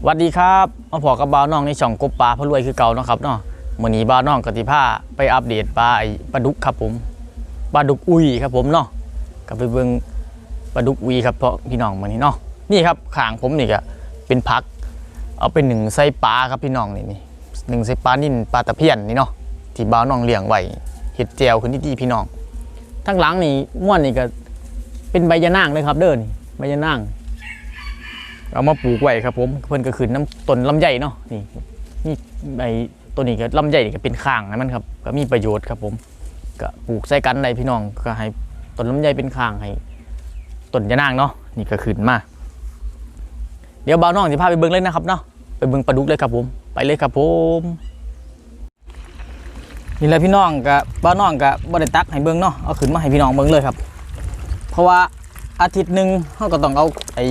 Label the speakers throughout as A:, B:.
A: สวัสดีครับมาพอกับบ่าวน้องในช่องกบปลาพะรวยคือเก่าเนาะครับเนาะมื้อนี้บ่าวน้องกติภาไปอัปเดตปลาปลาดุกครับผมปลาดุกอุ้ยครับผมเนาะก็ไปเบิ่งปลาดุกอุ้ยครับเพราะพี่น้องมื้อนี้เนาะนี่ครับขางผมนี่ก็เป็นผัก เอาเป็นหนึ่งใส่ปลาครับพี่น้องนี่นี่หนึ่งใส่ปลานิ่นปลาตะเพียนนี่เนาะที่บ่าวน้องเลี้ยงไว้เฮ็ดแจวขึ้นที่พี่น้องทั้งหลังนี่ม่วนนี่ก็เป็นใบยะนางเลยครับเด้อนี่ใบยะนาง เอามาปลูกไว้ครับผมเพิ่อนก็คือน้ำต้นลำไยเนาะนี่นี่ใบตัวนี้ก็ลำไยนี่ก็เป็นข้างนะมันครับก็มีประโยชน์ครับผมก็ปลูกใส่กันได้พี่น้องก็ให้ต้นลำไยเป็นข้างให้ต้นยะนางเนาะนี่ก็ขึ้นมาเดี๋ยวบ่าวน้องจะพาไปเบิ่งเลยนะครับเนาะไปเบิ่งปลาดุกเลยครับผม ไปเลยครับผมนี่แหละพี่น้องกับบ่าวน้องกับบ่ได้ตักให้เบิ่งเนาะเอาขึ้นมาให้พี่น้องเบิ่งเลยครับ เพราะว่าอาทิตย์หนึ่งเราก็ต้องเอาไอ้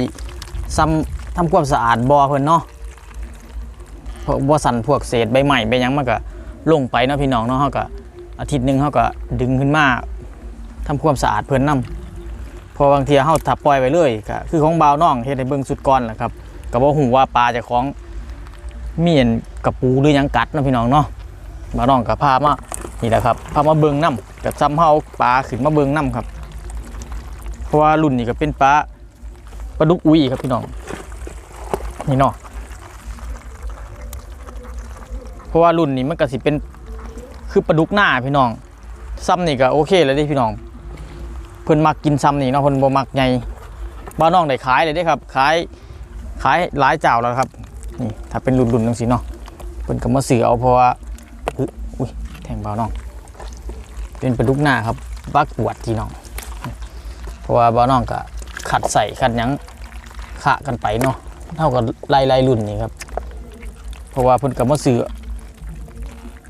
A: ซ้ำทำความสะอาดบ่อเพิ่นเนาะพวกบ่สันพวกเศษใบใหม่ใบยังมันก็ลงไปเนาะพี่น้องเนาะเฮาก็อาทิตย์หนึ่งเฮาก็ดึงขึ้นมาทำความสะอาดเพิ่นนํพอบางทีเฮาถ้าปล่อยไว้เลยก็คือของบ่าวน้องเฮ็ดให้เบิ่งสุดก่อนแหละครับก็บ่ฮู้ว่าปลาจ้าของมีอันกระปูหรือยังกัดเนาะพี่น้องเนาะบ่าวน้องก็พามานี่แหละครับพามาเบิ่งนํก็ซ้ำเฮาเอาปลาขึ้นมาเบิ่งนํครับ เพราะว่ารุ่นนี้ก็เป็นปลา ปลาดุกอุ้ยครับพี่น้อง นี่เนาะเพราะว่ารุ่นนี้มันก็สิเป็นคือปลาดุกหน้าพี่น้องซ้ำนี่ก็โอเคเลยด้พี่น้อง เพิ่นมักกินซ้ำนี่เนาะเพิ่นบ่มักใหญ่บ้านน้องได้ขายเลยด้ครับขายขายหลายเจ้าแล้วครับนี่ถ้าเป็นรุ่นๆจังซี่เนาะเพิ่นก็มาซื้อเอาเพราะว่าอุ้ยแทงบ้าน้อง เป็นปลาดุกหน้าครับบักปวดพี่น้อง เพราะว่าบ้าน้องก็ ขัดใส่ขัดยังขะกันไปเนาะเท่ากับไล่ไล่รุ่นนี่ครับ เพราะว่าเพิ่นกับมาซื้อ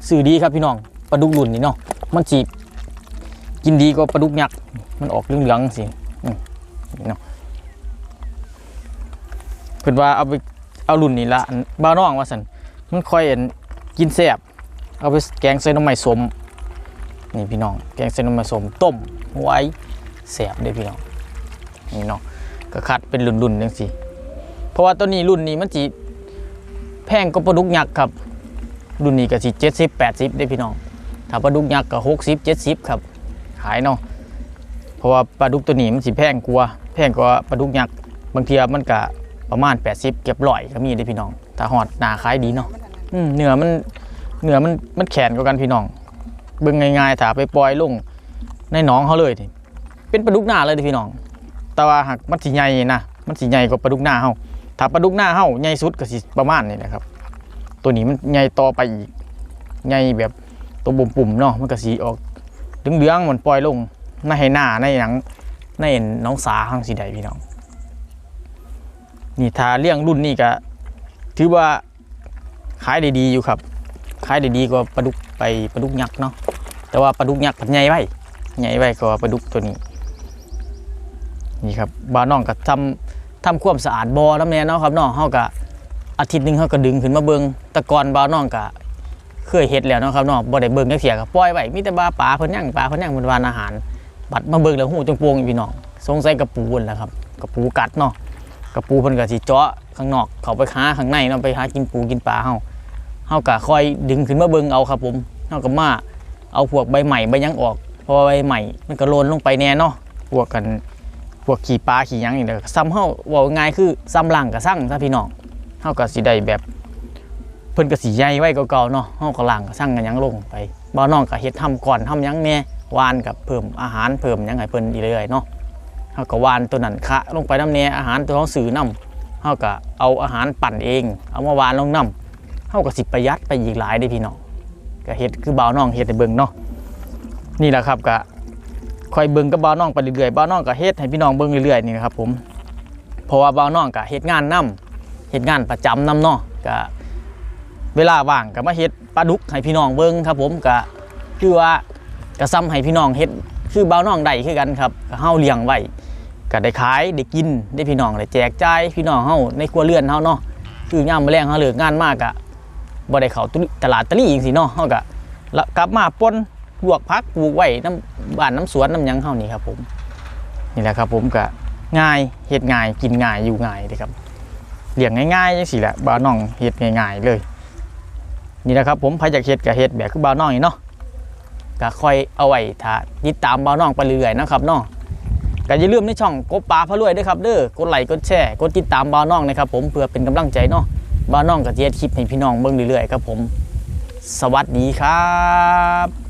A: ซื้อดีครับพี่น้องปลาดุกรุ่นนี่เนาะมันจีบกินดีกว่าปลาดุกยักษ์มันออกเหลืองๆสิอืมนี่เนาะเพิ่นว่าเอาไปเอารุ่นนี่ละบ้าน้องว่าสันมันค่อยอันกินแซ่บเอาไปแกงใส่น้ำไม้สมนี่พี่น้อง แกงใส่น้ำไม้สมต้มไว้แซ่บเด้อพี่น้อง นี่เนาะก็คัดเป็นรุ่นๆจังซี่เพราะว่าตัวนี้รุ่นนี้มันสิแพงกว่าปลาดุกยักษ์ครับ รุ่นนี้ก็สิ70 80ได้พี่น้อง ถ้าปลาดุกยักษ์ก็60 70ครับ ขายเนาะ เพราะว่าปลาดุกตัวนี้มันสิแพงกว่า แพงกว่าปลาดุกยักษ์ บางทีมันก็ประมาณ80เก็บร้อยก็มีได้พี่น้อง ถ้าฮอดหนาขายดีเนาะอืมเนื้อมันเหนือมันมันแข็งกว่ากันพี่น้อง เบิ่งง่ายๆถ้าไปปล่อยลงในหนองเขาเลยทีเป็นปลาดุกหน้าเลยเด้พี่น้อง แต่ว่าหากมันสิใหญ่นะมันสิใหญ่กว่าปลาดุกหน้าเฮาถ้าปลาดุกหน้าเฮาใหญ่สุดก็สิประมาณนี้นะครับ ตัวนี้มันใหญ่ต่อไปอีกใหญ่แบบตัวปุ่มๆเนาะมันก็สีออกเหลืองๆมันปล่อยลงในให้หน้าในหนังในหน้องสาข้างสีใดพี่น้องนี่ถ้าเลี้ยงรุ่นนี้ก็ถือว่าขายได้ดีอยู่ครับขายได้ดีกว่าปลาดุกไปปลาดุกยักษ์เนาะแต่ว่าปลาดุกยักษ์มันใหญ่ไว้ใหญ่ไว้กว่าปลาดุกตัวนี้ นี่ครับบ้านน้องก็ทำทำความสะอาดบ่อน้ำแน่เนาะครับน้องเฮาก็อาทิตย์หนึงเฮาก็ดึงขึ้นมาเบิ่งต่ก่อนบ้านน้องก็เคยเฮ็ดแล้วเนาะครับน้องบ่ได้เบิ่งจักเสียก็ปล่อยไว้มีแต่บาปลาเพิ่นย่างปลาเพิ่นย่างเพิ่นวานอาหาร บัดมาเบิ่งแล้วหูจังโปวงอยู่พี่น้องสงสัยกระปูนแหละครับกระปูกัดเนาะกระปูเพิ่นก็สิเจาะข้างนอก เขาไปหาข้างในเนาะไปหากินปูกินปลาเฮาเฮาก็คอยดึงขึ้นมาเบิ่งเอาครับผมเฮาก็มาเอาพวกใบใหม่ใบยังออกพราะว่าใบใหม่มันก็โลนลงไปแน่เนาะพวกกัน พวกขี่ปลาขี่ยังนี่แหละซ้ำเฮาว่าง่ายคือซ้ำหลังกับสั่งซะพี่น้องเฮาก็สิได้แบบเพิ่นก็สิใหญ่ไว้เก่าๆเนาะเฮาก็หลังกับสั่งกันยังลงไปบ่น้องก็เฮ็ดทำก่อนทำหยังแน่วานกับเพิ่มอาหารเพิ่มยังให้เพิ่นอีเรื่อยๆเนาะเฮาก็หวานตัวนั้นคะลงไปน้ำแน่อาหารตัวเฮาซื้อนํเฮาก็เอาอาหารปั่นเอง เอามาวานลงนํเฮาก็สิประหยัดไปอีกหลายเด้พี่น้องก็เฮ็ดคือบ่าวน้องเฮ็ดให้เบิ่งเนาะนี่แหละครับก็ คอยเบิ่งกับบ่าวน้องไปเรื่อยๆบ่าวน้องก็เฮ็ดให้พี่น้องเบิ่งเรื่อยๆนี่นะครับผมเพราะว่าบ่าวน้องก็เฮ็ดงานนํเฮ็ดงานประจำนํเนาะก็เวลาว่างก็มาเฮ็ดปลาดุกให้พี่น้องเบิ่งครับ ผมก็คือว่าก็ซ้ำให้พี่น้องเฮ็ดคือบ่าวน้องได้คือกันครับก็เฮาเลี้ยงไว้ก็ได้ขายได้กินได้พี่น้องได้แจกจ่ายพี่น้องเฮาในครัวเรือนเฮาเนาะคือยามมื้อแลงเฮาเลิกงานมากก็บ่ได้เข้าตลาดตะลี่จังซี่เนาะเฮาก็ละกลับมาป่น ลวกพักปลูกไว้น้ำบ้านน้ำสวนน้ำยังเฮานี่ครับผมนี่แหละครับผมก็ง่ายเฮ็ดง่ายกินง่ายอยู่ง่ายเลยครับเลี้ยงง่ายๆจังซี่แหละบ่าวน้องเฮ็ดง่าย ๆ เลย นี่นะครับผมใครอยากเฮ็ดก็เฮ็ดแบบคือบ่าวน้องนี่เนาะก็ค่อยเอาไว้ถ้าติดตามบ่าวน้องไปเรื่อยนะครับเนาะก็อย่าลืมในช่องกบปลาพะรวยด้วยครับเด้อกดไลค์กดแชร์กดติดตามบ่าวน้องนะครับผมเพื่อเป็นกำลังใจเนาะบ่าวน้องก็จะเฮ็ดคลิปให้พี่น้องเบิ่งเรื่อยๆครับผม สวัสดีครับ